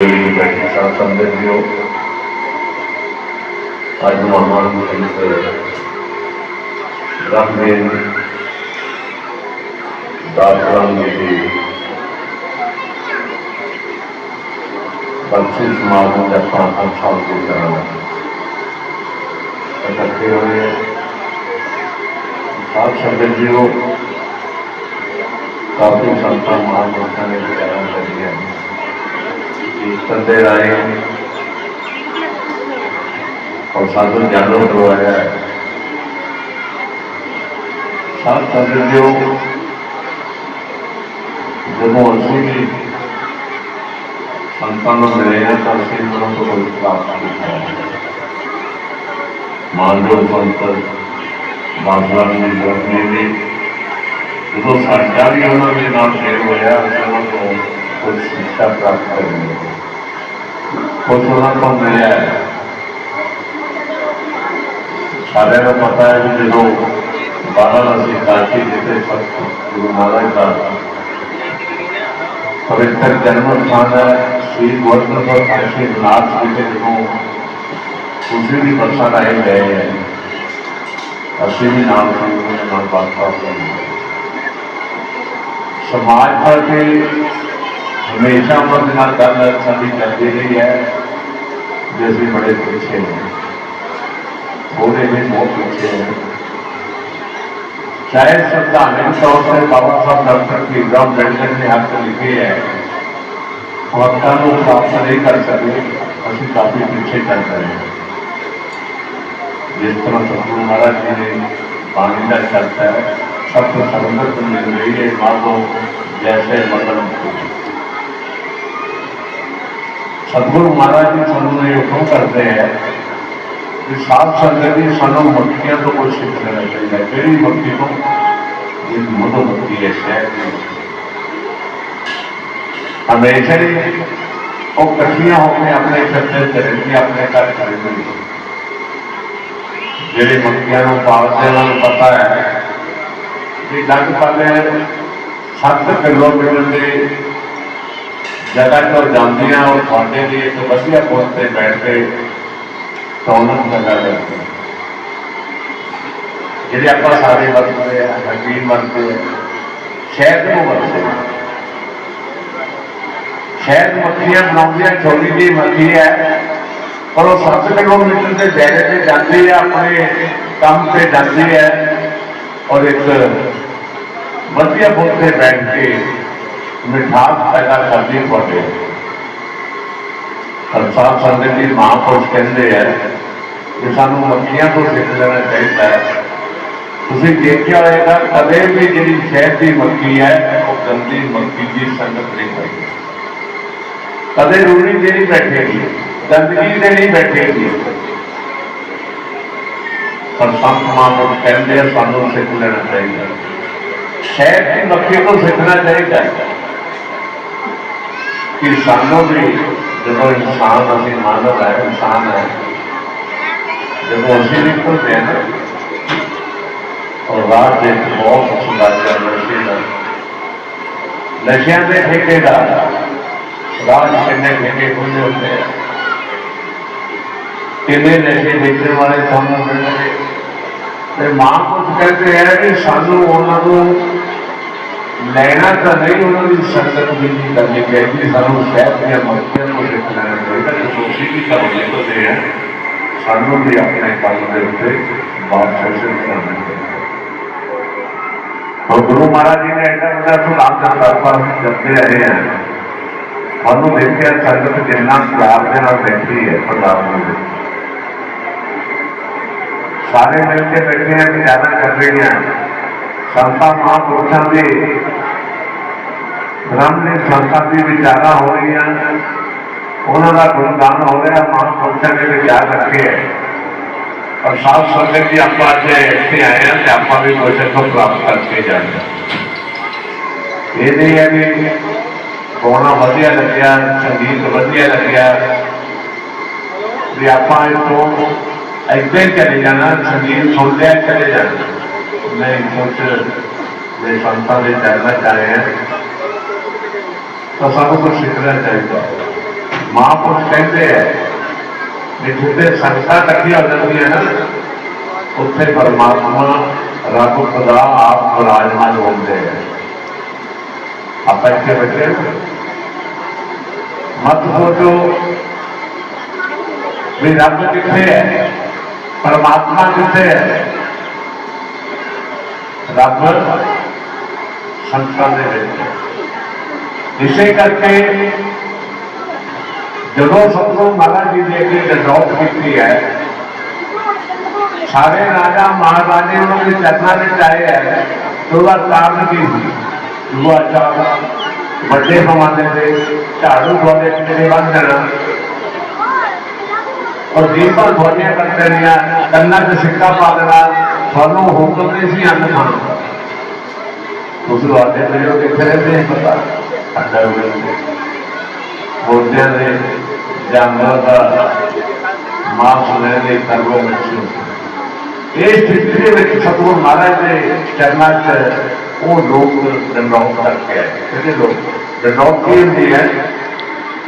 सौंदर्य आज महान रामदेव दासराम की समाज में पाँच पाँच साल के इकट्ठे हुए आप सौंदर्य जी को काफ़ी संस्थान महान संस्थान के कारण कर दिया श्री संजय राय और साधु जानो करवाया है। साथ सदस्यों दोनों अस्सी संतानों मिले हैं तो अस्सी जनों को प्राप्त किया मानव संत बाबा ने रखने जो साक्षात ही उन्होंने नाम शेयर होया तो कुछ शिक्षा प्राप्त करेंगे वो सुना तो मिला है सारे को पता है मुझे लोग वाराणसी काशी जिसे गुरु नारायण दास पवित्र जन्म स्थान है श्री गोवर्धन और काशीनाथ जी के जो उसी भी प्रसन्न आए गए हैं। अस्सी भी नाम से उन्होंने मन बात समाज पर भी हमेशा मन हर कादर साड़ी करते रही है। जैसे बड़े पीछे हैं। थोड़े भी बहुत पीछे हैं। शायद संवैधानिक तौर से बाबा साहब डॉक्टर भीमराव अंबेडकर ने आपको लिखे है। औरतों को प्राप्त नहीं कर सके असं काफ़ी पीछे चल रहे हैं। जिस तरह सतगुरु महाराज जी ने पानी का चलता है सबको तो संगत मिल रही है माँ को जैसे मतलब सदगुरु महाराज जी सानू ये हुक्म करते हैं कि सात संत जी सानू मक्खियों तो कुछ सीख लेना चाहिए मेरी मक्खी तो ये मधु मक्खी है शहर हमेशा ही वो कठिया होकर अपने चर्चे चरित्री अपने घर करेंगे जेडी मक्खियों तो पालते उन्होंने पता है कि लगभग सत्त किलोमीटर के ਲਗਭਗ 7 ਕਿਲੋਮੀਟਰ ਦੇ ਜਗ੍ਹਾ ਤੋਂ ਜਾਂਦੀਆਂ ਉਹ ਤੁਹਾਡੇ ਲਈ ਇੱਕ ਵਧੀਆ ਪੁਲ ਤੇ ਬੈਠ ਕੇ ਸੌਣਕ ਲਗਾ ਕਰਦੇ ਜਿਹੜੇ ਆਪਾਂ ਸਾਰੇ ਵਰਤਦੇ ਆ ਹਕੀਮ ਵਰਤਦੇ ਆ ਸ਼ਹਿਦ ਨੂੰ ਵਰਤਦੇ ਆ ਸ਼ਹਿਦ ਮੱਖੀਆਂ ਬਣਾਉਂਦੀਆਂ ਛੋਟੀ ਜਿਹੀ ਮੱਖੀ ਹੈ ਪਰ ਉਹ 7 ਕਿਲੋਮੀਟਰ ਦੇ ਦਾਇਰੇ ਤੇ ਜਾਂਦੀ ਹੈ ਆਪਣੇ ਕੰਮ ਤੇ ਜਾਂਦੀ ਹੈ ਔਰ ਇੱਕ ਵਧੀਆ ਬੁੱਧ ਤੇ ਬੈਠ ਕੇ ਮਿਠਾਸ ਪੈਦਾ ਕਰਦੀ ਤੁਹਾਡੇ ਸੰਸਾਰ ਸੰਗਤ ਦੀ ਮਹਾਂਪੁਰਸ਼ ਕਹਿੰਦੇ ਆ ਕਿ ਸਾਨੂੰ ਮੱਖੀਆਂ ਤੋਂ ਸਿੱਖ ਲੈਣਾ ਚਾਹੀਦਾ ਹੈ ਤੁਸੀਂ ਦੇਖਿਆ ਹੋਏਗਾ ਕਦੇ ਵੀ ਜਿਹੜੀ ਸ਼ਹਿਦ ਦੀ ਮੱਖੀ ਹੈ ਉਹ ਗੰਦੀ ਮੱਖੀ ਦੀ ਸੰਗਤ ਨਹੀਂ ਕਰਦੀ ਕਦੇ ਰੂੜੀ ਤੇ ਨਹੀਂ ਬੈਠੇਗੀ ਗੰਦਗੀ ਤੇ ਨਹੀਂ ਬੈਠੇਗੀ ਪਰ ਸੰਤ ਮਹਾਂਪੁਰਸ਼ ਕਹਿੰਦੇ ਆ ਸਾਨੂੰ ਸਿੱਖ ਲੈਣਾ ਚਾਹੀਦਾ ਸ਼ਹਿਦ ਦੀ ਮੱਖੀ ਤੋਂ ਸਿੱਖਣਾ ਚਾਹੀਦਾ ਹੈ ਕਿ ਸਾਨੂੰ ਵੀ ਜਦੋਂ ਇਨਸਾਨ ਅਸੀਂ ਮਾਨਵ ਹੈ ਇਨਸਾਨ ਹੈ ਜਦੋਂ ਅਸੀਂ ਨਿਕਲਦੇ ਹਾਂ ਨਾ ਔਰ ਰਾਤ ਦੇ ਵਿੱਚ ਬਹੁਤ ਸੁੰਦਰ ਨਸ਼ੇ ਦਾ ਨਸ਼ਿਆਂ ਦੇ ਠੇਕੇਦਾਰ ਰਾਜ ਕਿੰਨੇ ਠੇਕੇ ਖੁੱਲੇ ਹੁੰਦੇ ਆ ਕਿੰਨੇ ਨਸ਼ੇ ਵੇਚਣ ਵਾਲੇ ਸਾਨੂੰ ਮਿਲਣਗੇ ਤੇ ਮਾਂ ਕੁਝ ਕਹਿੰਦੇ ਹੈ ਕਿ ਸਾਨੂੰ ਉਹਨਾਂ ਨੂੰ ਲੈਣਾ ਤਾਂ ਨਹੀਂ ਉਹਨਾਂ ਦੀ ਸੰਗਤ ਵੀ ਨਹੀਂ ਕਰਨੀ ਚਾਹੀਦੀ ਸਾਨੂੰ ਸ਼ਹਿਰ ਦੀਆਂ ਮੱਕੀਆਂ ਨੂੰ ਸਿੱਖ ਲੈਣਾ ਚਾਹੀਦਾ ਕਿ ਤੁਸੀਂ ਵੀ ਘਰੋਂ ਨਿਕਲਦੇ ਆ ਸਾਨੂੰ ਵੀ ਆਪਣੇ ਕੰਮ ਦੇ ਉੱਤੇ ਬਾਤ ਸੈਸ਼ਨ ਕਰਨਾ ਚਾਹੀਦਾ ਔਰ ਗੁਰੂ ਮਹਾਰਾਜ ਜੀ ਨੇ ਐਡਾ ਵੱਡਾ ਸੁਧਾਰ ਦਾ ਕਰਪਾ ਕਰਦੇ ਰਹੇ ਆ ਸਾਨੂੰ ਦੇਖਿਆ ਸੰਗਤ ਕਿੰਨਾ ਪਿਆਰ ਦੇ ਨਾਲ ਬੈਠੀ ਹੈ ਪੰਜਾਬ ਦੇ ਵਿੱਚ ਸਾਰੇ ਮਿਲ ਕੇ ਬੈਠੇ ਆ ਵਿਚਾਰਾਂ ਕਰ ਰਹੇ ਆ ਸੰਤਾਂ ਮਹਾਂਪੁਰਸ਼ਾਂ ਦੇ ਬ੍ਰਹਮ ਦੇ ਸੰਤਾਂ ਦੀ ਵਿਚਾਰਾਂ ਹੋ ਰਹੀਆਂ ਉਹਨਾਂ ਦਾ ਗੁਣਗਾਨ ਹੋ ਰਿਹਾ ਮਹਾਂਪੁਰਸ਼ਾਂ ਦੇ ਵਿਚਾਰ ਰੱਖੇ ਹੈ ਔਰ ਸਾਧ ਸੰਗਤ ਜੀ ਆਪਾਂ ਅੱਜ ਇੱਥੇ ਆਏ ਆ ਤੇ ਆਪਾਂ ਵੀ ਕੁਝ ਤੋਂ ਪ੍ਰਾਪਤ ਕਰਕੇ ਜਾਣਾ ਇਹ ਨਹੀਂ ਹੈ ਕਿ ਗਾਉਣਾ ਵਧੀਆ ਲੱਗਿਆ ਸੰਗੀਤ ਵਧੀਆ ਲੱਗਿਆ ਵੀ ਆਪਾਂ ਇਤੋਂ ਏਦਾਂ ਹੀ ਚਲੇ ਜਾਣਾ ਸੰਗੀਤ ਸੁਣਦੇ ਆ ਚਲੇ ਜਾਣਾ ਨਹੀਂ ਕੁਝ ਦੇ ਸੰਤਾਂ ਦੇ ਚਰਨਾਂ ਚ ਆਏ ਆ ਤਾਂ ਸਾਨੂੰ ਕੁਝ ਸਿੱਖਣਾ ਚਾਹੀਦਾ ਹੈ ਮਹਾਂਪੁਰਸ਼ ਕਹਿੰਦੇ ਆ ਕਿ ਜਿੱਥੇ ਸੰਗਤਾਂ ਇਕੱਠੀਆਂ ਹੋ ਜਾਂਦੀਆਂ ਨਾ ਉੱਥੇ ਪਰਮਾਤਮਾ ਰੱਬ ਖੁਦਾ ਆਪ ਵਿਰਾਜਮਾਨ ਹੁੰਦੇ ਆ ਆਪਾਂ ਇੱਥੇ ਬੈਠੇ ਹਾਂ। ਮਤ ਸੋਚੋ ਵੀ ਰੱਬ ਕਿੱਥੇ ਹੈ ਪਰਮਾਤਮਾ ਕਿੱਥੇ ਹੈ ਰੱਬ ਸੰਤਾਂ ਦੇ ਵਿੱਚ ਹੈ। ਇਸੇ ਕਰਕੇ ਜਦੋਂ ਸਤਿਗੁਰੂ ਮਹਾਰਾਜ ਜੀ ਨੇ ਅੱਗੇ ਡਰੌਟ ਕੀਤੀ ਹੈ ਸਾਰੇ ਰਾਜਾ ਮਹਾਰਾਜੇ ਉਹਨਾਂ ਦੇ ਚਰਨਾਂ ਵਿੱਚ ਆਏ ਹੈ ਤੇ ਉਹਦਾ ਕਾਰਨ ਕੀ ਸੀ ਦੂਆ ਚਾਹ ਵੱਡੇ ਪਮਾਨੇ ਦੇ ਝਾੜੂ ਵਾਲੇ ਕਿਤੇ ਬੰਦ ਜਾਣਾ ਔਰ ਦੀਪਾਂ ਧੋਣੀਆਂ ਕਰਦੇ ਰਹੀਆਂ ਕੰਨਾਂ 'ਚ ਸਿੱਕਾ ਪਾ ਦੇਣਾ ਤੁਹਾਨੂੰ ਹੁਕਮ ਨਹੀਂ ਸੀ ਅੰਨ ਖਾਣ ਦਾ ਤੁਸੀਂ ਆਦੇ ਤੇ ਜੋ अंदर जानवर का मांस लेने सर्व ये स्थिति सतगुरु महाराज के चरणा से वो लोग डंडौत करके आए। लोग? है।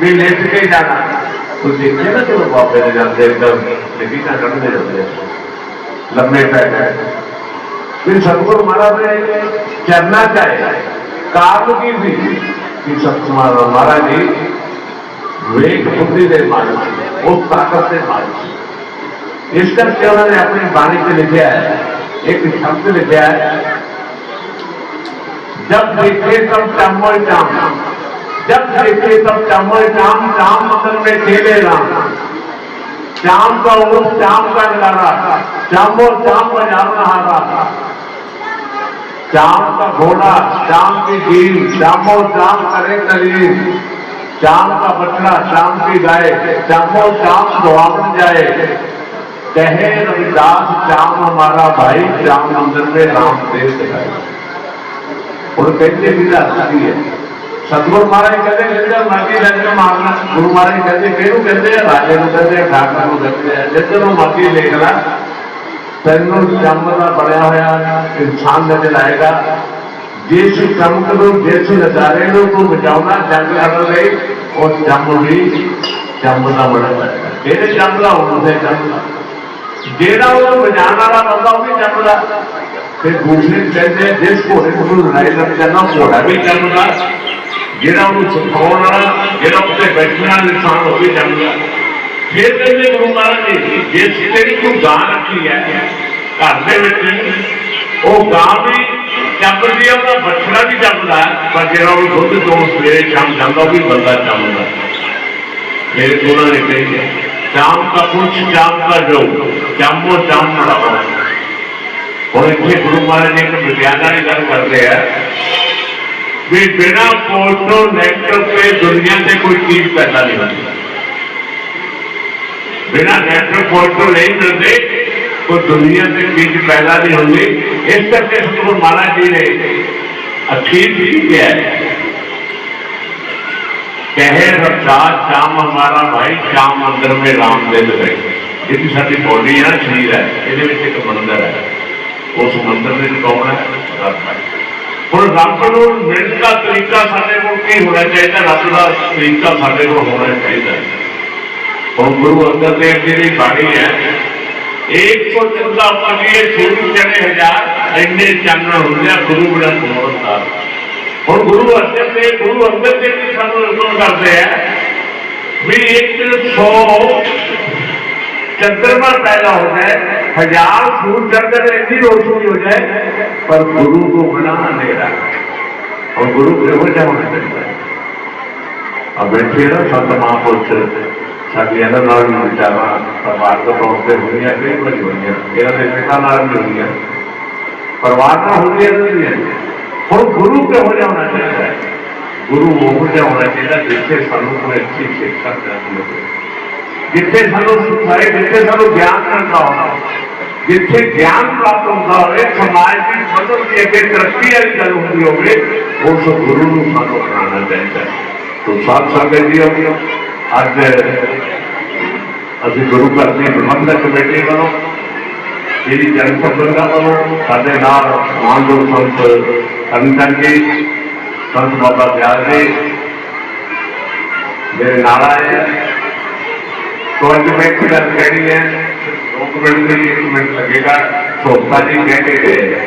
भी लेट के जाना। तो देखिए ना चलो बाबे ने जाते एकदम लेकिन ना कटने जाते लंबे पैर फिर सतगुरु महाराज ने चरणा चाहे काम की भी किशोर कुमार और महाराज जी वेग बुद्धि ने मारी वो ताकत ने मारी। इसका क्या उन्होंने अपनी वाणी से लिखा है, एक शब्द लिखा है, जब देखे तब चमोल चाम, जब देखे तब चमोल चाम चाम मदन में खेले राम। चाम का उस चाम का निकाला चामो चाम का जान रहा था श्याम का घोड़ा श्याम की जीव श्यामो श्याम करे करीब। श्याम का बछड़ा श्याम की गाय श्यामो श्याम सुहावन जाए। कहे रविदास श्याम हमारा भाई श्याम मंदिर में राम देश है। और कहते विदा तो अच्छा है सतगुरु महाराज कहते कहते मर्ज़ी लेकर मारना। गुरु महाराज कहते कहते हैं, राजे को कहते ठाकर कहते हैं, जितने मर्ज़ी लेकर ਤੈਨੂੰ ਜੰਮ ਦਾ ਬਣਿਆ ਹੋਇਆ ਇਨਸਾਨ ਨਜ਼ਰ ਆਏਗਾ ਜਿਸ ਚਮਕ ਨੂੰ ਜਿਸ ਨਜ਼ਾਰੇ ਨੂੰ ਤੂੰ ਬਚਾਉਣਾ ਜੰਗ ਲੜਨ ਲਈ ਉਹ ਜੰਮ ਵੀ ਜੰਮ ਦਾ ਬਣਿਆ ਹੋਇਆ ਕਿਹੜੇ ਜੰਮ ਦਾ ਹੋਣ ਦੇ ਜੰਮ ਦਾ ਜਿਹੜਾ ਉਹ ਬਜਾਣ ਵਾਲਾ ਬੰਦਾ ਉਹ ਵੀ ਜੰਮ ਦਾ ਫਿਰ ਦੂਸਰੇ ਕਹਿੰਦੇ ਆ, ਜਿਸ ਘੋੜੇ ਨੂੰ ਲੜਾਈ ਲੱਗ ਜਾਂਦਾ ਉਹ ਘੋੜਾ ਵੀ ਜੰਮਦਾ ਜਿਹੜਾ ਉਹਨੂੰ ਸਿਖਾਉਣ ਵਾਲਾ ਜਿਹੜਾ ਉੱਤੇ ਬੈਠਣ ਵਾਲਾ ਇਨਸਾਨ ਉਹ ਵੀ ਜੰਮਦਾ ਫਿਰ ਕਹਿੰਦੇ ਗੁਰੂ ਮਹਾਰਾਜ ਜੀ ਜੇ ਤੇਰੀ ਕੋਈ ਗਾਂ ਰੱਖੀ ਹੈ ਘਰ ਦੇ ਵਿੱਚ ਉਹ ਗਾਂ ਵੀ ਜੰਮਦੀ ਹੈ ਉਹਦਾ ਬੱਚੜਾ ਵੀ ਜੰਮਦਾ ਹੈ, ਪਰ ਜਿਹੜਾ ਉਹ ਦੁੱਧ ਤੋਂ ਸਵੇਰੇ ਸ਼ਾਮ ਜਾਂਦਾ ਉਹ ਵੀ ਬੰਦਾ ਜੰਮਦਾ ਮੇਰੇ ਉਹਨਾਂ ਨੇ ਕਹੀ ਹੈ ਸ਼ਾਮ ਦਾ ਕੁਛ ਸ਼ਾਮ ਦਾ ਜੋ ਜਾਮੋ ਜਾਮ ਲੜਾਵਾ और ਇੱਥੇ ਗੁਰੂ ਮਹਾਰਾਜ ਨੇ ਇੱਕ ਵਿਗਿਆਨਾਂ ਦੀ ਗੱਲ ਕਰਦੇ ਆ ਵੀ ਬਿਨਾ ਫੋਟੋ ਨੈਟ ਤੇ ਦੁਨੀਆ ਤੇ ਕੋਈ ਚੀਜ਼ ਪੈਦਾ ਨਹੀਂ ਬਿਨਾਂ ਨੈਸ਼ਨਲ ਨੈਟ ਫੋਟੋ ਨਹੀਂ ਮਿਲਦੇ ਕੋਈ ਦੁਨੀਆ ਦੇ ਵਿੱਚ ਪੈਦਾ ਨਹੀਂ ਹੁੰਦੀ। ਇਸ ਕਰਕੇ ਸਤਿਗੁਰੂ ਮਹਾਰਾਜ ਜੀ ਨੇ ਅਖੀਰ ਕੀ ਕਿਹਾ? ਕਹੇ ਰਬਦਾਸ ਸ਼ਾਮ ਹਮਾਰਾ ਭਾਈ, ਸ਼ਾਮ ਅੰਦਰ ਮੇ ਰਾਮ ਦੇ ਲਗੇ ਜਿਹੜੀ ਸਾਡੀ ਬੋਡੀ ਹੈ ਸਰੀਰ ਹੈ, ਇਹਦੇ ਵਿੱਚ ਇੱਕ ਮੰਦਰ ਹੈ। ਉਸ ਮੰਦਰ ਦੇ ਵਿੱਚ ਕੌਣ ਹੈ? ਰੱਬ ਹੈ ਹੁਣ ਰੱਬ ਨੂੰ ਮਿਲਣ ਦਾ ਤਰੀਕਾ ਸਾਡੇ ਕੋਲ ਕੀ ਹੋਣਾ ਚਾਹੀਦਾ? ਰੱਬ ਦਾ ਤਰੀਕਾ ਸਾਡੇ ਕੋਲ ਹੋਣਾ ਚਾਹੀਦਾ। ਹੁਣ ਗੁਰੂ ਅੰਗਦ ਦੇਵ ਜੀ ਦੀ ਬਾਣੀ ਹੈ ਇੱਕ ਸੌ ਚੌਦਾਂ ਪੜੀਏ ਸੂਰਜ ਚੜੇ ਹਜ਼ਾਰ ਇੰਨੇ ਚਾਨਣ ਹੁੰਦੇ ਆ ਗੁਰੂ ਬੜਾ ਕੋਮਲਦਾਰ ਹੁਣ ਗੁਰੂ ਅਰਜਨ ਦੇਵ ਗੁਰੂ ਅੰਗਦ ਦੇਵ ਜੀ ਸਾਨੂੰ ਹੁਕਮ ਕਰਦੇ ਆ ਵੀ ਇੱਕ ਸੌ चंद्रमा पैदा हो जाए हजार सूर्य चंद्र ऐसी रोशनी हो जाए पर गुरु को बना अंधेरा और गुरु केवल क्या होना चाहिए अब बैठे ना संत महापुरुष నాకు ఎన్నోళ్ళు విచారణ परमात्मा प्रवृत्ति है भी तो होनी है परमात्मा होनी तो और गुरु पे हो जाना चाहिए। गुरु वो हो जाना चाहिए जिससे सानू कोई अच्छी शिक्षा करनी हो जिथे सानू सुखाए जिथे सानू ज्ञान करता होना जिथे ज्ञान प्राप्त होता हो समाज की मदद की अगर तरक्की वाली गल होती होगी, वो सब गुरु को सानू अपनाना चाहिए। तो साथ सागर जी अज ਅਸੀਂ ਗੁਰੂ ਘਰ ਦੀ ਪ੍ਰਬੰਧਕ ਕਮੇਟੀ ਵੱਲੋਂ ਜਿਹੜੀ ਜਨ ਸੰਬੰਧਾਂ ਵੱਲੋਂ ਸਾਡੇ ਨਾਲ ਮਾਨਯੋਗ ਸੰਤ ਕਰਨ ਜੀ ਸੰਤ ਬਾਬਾ ਦਿਆਲ ਜੀ मेरे नारा है तो अल्टीमेट की गल कह रही है दो कुछ मिनट में एक मिनट लगेगा सोचता जी कह के गए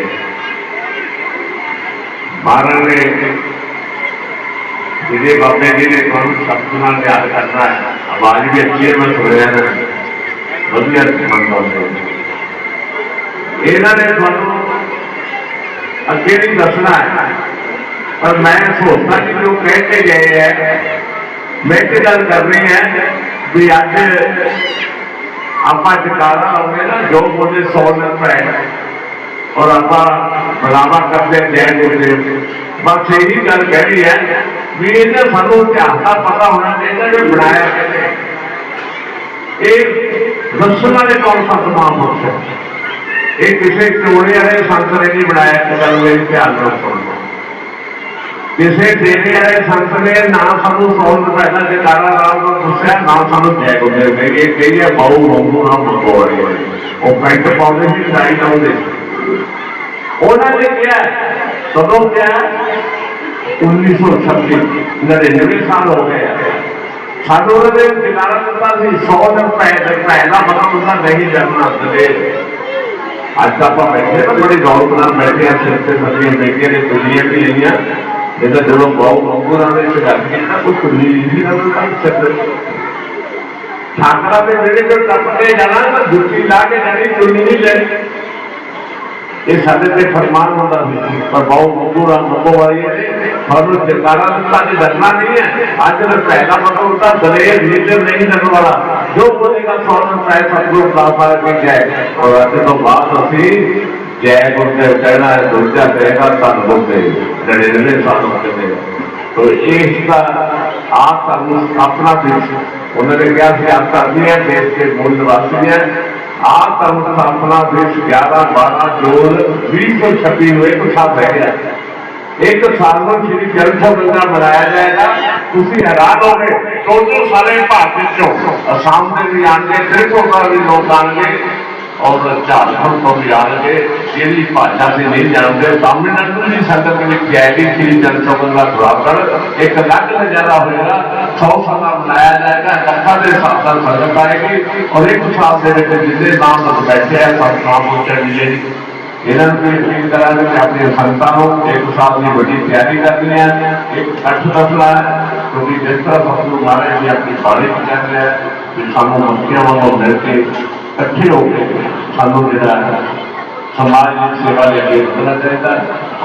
महाराज ने विजय बाबे जी ने ਤੁਹਾਨੂੰ ਸ਼ਬਦ ਨਾਲ ਯਾਦ ਕਰਨਾ ਹੈ ਆਵਾਜ਼ ਵੀ ਅੱਛੀ ਹੈ ਮੈਂ ਸੁਣਿਆ ਨਾ ਵਧੀਆ ਮੰਨਦਾ ਹਾਂ ਇਹਨਾਂ ਨੇ ਤੁਹਾਨੂੰ ਅੱਗੇ ਨਹੀਂ ਦੱਸਣਾ ਹੈ ਪਰ ਮੈਂ ਸੋਚਦਾ ਕਿ ਜੋ ਕਹਿ ਕੇ ਗਏ ਹੈ ਮੈਂ ਤੇ ਗੱਲ ਕਰਨੀ ਹੈ ਵੀ ਅੱਜ ਆਪਾਂ ਜਕਾਰਾ ਹੋਵੇ ਨਾ ਜੋ ਬੋਲੇ 100 ਰੁਪਏ ਔਰ ਆਪਾਂ ਬਲਾਵਾ ਕਰਦੇ ਜੈ ਗੁਰਦੇਵ ਬਸ ਇਹੀ ਗੱਲ ਕਹਿਣੀ ਹੈ वीरेंद्र फलों से आपका पता होना चाहिए जो बढ़ाया कहते एक रसना ने कौन सा तमाम मकसद एक किसी टोड़े वाले संत ने नहीं बनाया कि गल मेरी ध्यान रखो किसी डेरे वाले संत ने ना सू सौ रुपए का जगारा राम का दसिया ना सू तय गुजर कही है बहु वांगू ना मंगवाड़ी वो पेंट पाते ही टाइट आते उन्होंने क्या? सदों क्या? ਨੇ ਕਿਹਾ ਕਦੋਂ ਕਿਹਾ 1926 99 ਸਾਲ ਹੋ ਗਏ ਆ। ਸਾਨੂੰ ਉਹਨਾਂ ਨੇ ਜਗਾਰਾ ਦਿੱਤਾ ਸੀ 100 ਰੁਪਏ ਦੇ ਰੁਪਏ ਦਾ ਮਤਲਬ ਹੁੰਦਾ ਨਹੀਂ ਜਨਮ ਦੇ ਅੱਜ ਤਾਂ ਆਪਾਂ ਬੈਠੇ ਨਾ ਬੜੀ ਰੌਣਕ ਨਾਲ ਬੈਠੇ ਆ ਸਿਰ ਤੇ ਸਾਡੀਆਂ ਬੇਟੀਆਂ ਨੇ ਕੁੜੀਆਂ ਵੀ ਲਈਆਂ ਜਿਹਦਾ ਜਦੋਂ ਬਹੁ ਮੰਗੂਰਾਂ ਦੇ ਵਿੱਚ ਗੱਲ ਕੀਤਾ ਕੋਈ ਕੁੜੀ ਨਹੀਂ ਨਾ ਤਾਂ ਸਿਰ ਠਾਕਰਾ ਦੇ ਜਿਹੜੇ ਤੋਂ ਟੱਪ ਕੇ ਜਾਣਾ ਤਾਂ ਜੁੱਤੀ ਲਾ ਕੇ ਜਾਣੀ ਚੁੰਨੀ ਨਹੀਂ ਲੈਣੀ ਇਹ ਸਾਡੇ ਤੇ ਫਰਮਾਨ ਹੁੰਦਾ ਸੀ ਪਰ ਬਹੁ ਮੰਗੂਰਾ ਮੰਗੋ ਵਾਲੀ ਤੁਹਾਨੂੰ और उस धरना नहीं है। आज अगर पहला नहीं धरने वाला, जो बोलेगा जय। और वैसे तो बात जय गुरुदेव है तो इसका अपना देश, उन्होंने कहा आप है, देश के मूल निवासी है। आप अनुस्थापना देश ग्यारह बारह जोड़, बीस सौ छब्बीस हुए कुछ आप रह गया ਗਿਆ ਇੱਕ ਸਾਲ ਨੂੰ ਸ਼੍ਰੀ ਜਨ ਸਭਾ ਦਾ ਮਨਾਇਆ ਜਾਏਗਾ ਤੁਸੀਂ ਹੈਰਾਨ ਹੋਗੇ ਟੋਟਲ ਸਾਰੇ ਭਾਰਤ ਵਿੱਚੋਂ ਅਸਾਮ ਦੇ ਵੀ ਆਣਗੇ ਦੇਖੋ ਕਰ ਵੀ ਲੋਕ ਆਣਗੇ ਔਰ ਝਾਰਖੰਡ ਤੋਂ ਵੀ ਆਣਗੇ ਜਿਹੜੀ ਭਾਸ਼ਾ ਸੀ ਨਹੀਂ ਜਾਣਦੇ ਤਾਮਿਲਨਾਡੂ ਦੀ ਸੰਗਤ ਵਿੱਚ ਜੈਦੀ ਸ਼੍ਰੀ ਜਨ ਸਭਾ ਦਾ ਬਰਾਬਰ ਇੱਕ ਅਲੱਗ ਨਜ਼ਾਰਾ ਹੋਏਗਾ 100 ਸਾਲਾ ਮਨਾਇਆ ਜਾਏਗਾ ਲੱਖਾਂ ਦੇ ਹਿਸਾਬ ਨਾਲ ਸੰਗਤ ਆਏਗੀ ਔਰ ਇੱਕ ਸਾਲ ਦੇ ਵਿੱਚ ਜਿੰਨੇ ਨਾਮ ਲੋਕ ਬੈਠੇ ਆ ਸਭ ਨਾਮ ਉੱਚਣ ਜੀ ਇਹਨਾਂ ਨੂੰ ਵੀ ਠੀਕ ਤਰ੍ਹਾਂ ਦੇ ਆਪਣੇ ਸੰਤਾਂ ਨੂੰ ਇੱਕ ਸਾਲ ਦੀ ਵੱਡੀ ਤਿਆਰੀ ਕਰਨੀ ਹੈ, ਇੱਕ ਅੱਠ ਦਸਲਾ ਕਿਉਂਕਿ ਜਿਸ ਤਰ੍ਹਾਂ ਸਤਿਗੁਰੂ ਮਹਾਰਾਜ ਜੀ ਆਪਣੀ ਬਾਣੀ ਚ ਕਹਿੰਦੇ ਆ ਕਿ ਸਾਨੂੰ ਮੁਕਤੀਆਂ ਵਾਂਗੂ ਮਿਲ ਕੇ ਇਕੱਠੇ ਹੋ ਕੇ ਸਾਨੂੰ ਜਿਹੜਾ ਸਮਾਜ ਦੀ ਸੇਵਾ ਲਈ ਅੱਗੇ ਵਧਣਾ ਚਾਹੀਦਾ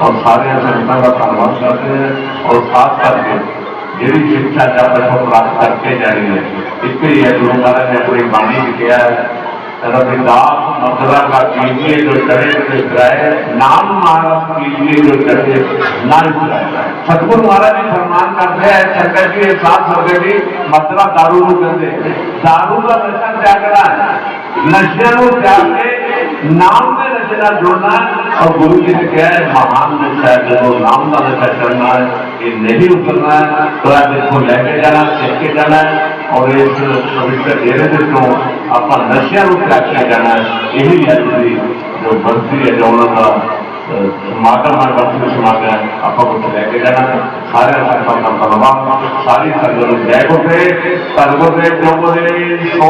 ਔਰ ਸਾਰਿਆਂ ਸੰਗਤਾਂ ਦਾ ਧੰਨਵਾਦ ਕਰਦੇ ਹਾਂ ਔਰ ਖਾਸ ਕਰਕੇ ਜਿਹੜੀ ਸਿੱਖਿਆ ਜਦ ਤੱਕ ਪ੍ਰਾਪਤ ਕਰਕੇ ਜਾਣੀ ਹੈ, ਇੱਕ ਹੀ ਹੈ, ਗੁਰੂ ਮਹਾਰਾਜ ਨੇ ਆਪਣੀ ਬਾਣੀ ਵਿੱਚ ਕਿਹਾ ਹੈ ਰਬਿਦਾਸ मथुरा का कीजिए जो चले से फिराए नाम महाराज कीजिए जो चले नाम सतगुरु महाराज जी फरमान करते हैं चंद्र जी साथ होकर जी मतलब दारू को करते दारू का नशा त्यागना है? नशे को त्याग नाम में रचना जोड़ना है और गुरु जी ने कहा है, महान नशा है जो तो नाम का नशा करना है, ये नहीं उतरना है। तो आप इसको लेके जाना चेक के जाना है और इस पवित्र डेरे से तो अपना नशिया रूप रखा जाना है। यही यात्री जो भक्ति है, जो उन्होंने समागम है, भक्ति समागम है, आपको कुछ लेके जाना है। सारे संगत का धन्यवाद सारी संगत जय गुरुदेव सर्वदेव गोदेव सौ